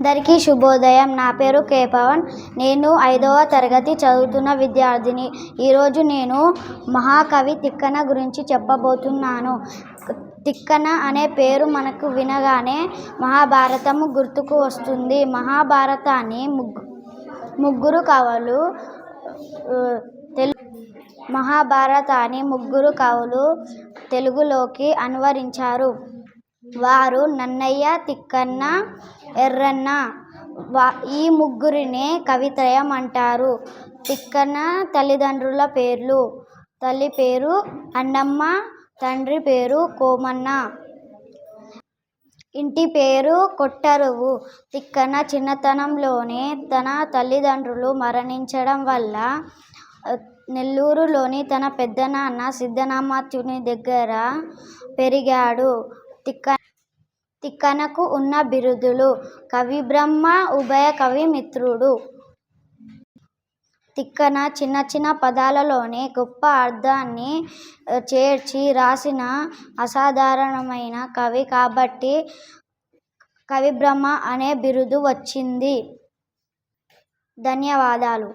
అందరికీ శుభోదయం. నా పేరు కే పవన్. నేను ఐదవ తరగతి చదువుతున్న విద్యార్థిని. ఈరోజు నేను మహాకవి తిక్కన గురించి చెప్పబోతున్నాను. తిక్కన అనే పేరు మనకు వినగానే మహాభారతము గుర్తుకు వస్తుంది. మహాభారతాన్ని ముగ్గు ముగ్గురు కవులు తెలు మహాభారతాన్ని ముగ్గురు కవులు తెలుగులోకి అనువరించారు. వారు నన్నయ్య తిక్కన్న ఎర్రన్న వా ఈ ముగ్గురినే కవిత్రయం అంటారు. తిక్కన్న తల్లిదండ్రుల పేర్లు. తల్లి పేరు అన్నమ్మ తండ్రి పేరు కోమన్న. ఇంటి పేరు కొట్టరువు. తిక్కన చిన్నతనంలోనే తన తల్లిదండ్రులు మరణించడం వల్ల నెల్లూరులోని తన పెద్దనాన్న సిద్ధనామాత్యుని దగ్గర పెరిగాడు. తిక్క తిక్కనకు ఉన్న బిరుదులు. కవిబ్రహ్మ ఉభయ కవి మిత్రుడు. తిక్కన చిన్న చిన్న పదాలలోనే గొప్ప అర్థాన్ని చేర్చి రాసిన అసాధారణమైన కవి కాబట్టి కవిబ్రహ్మ అనే బిరుదు వచ్చింది. ధన్యవాదాలు.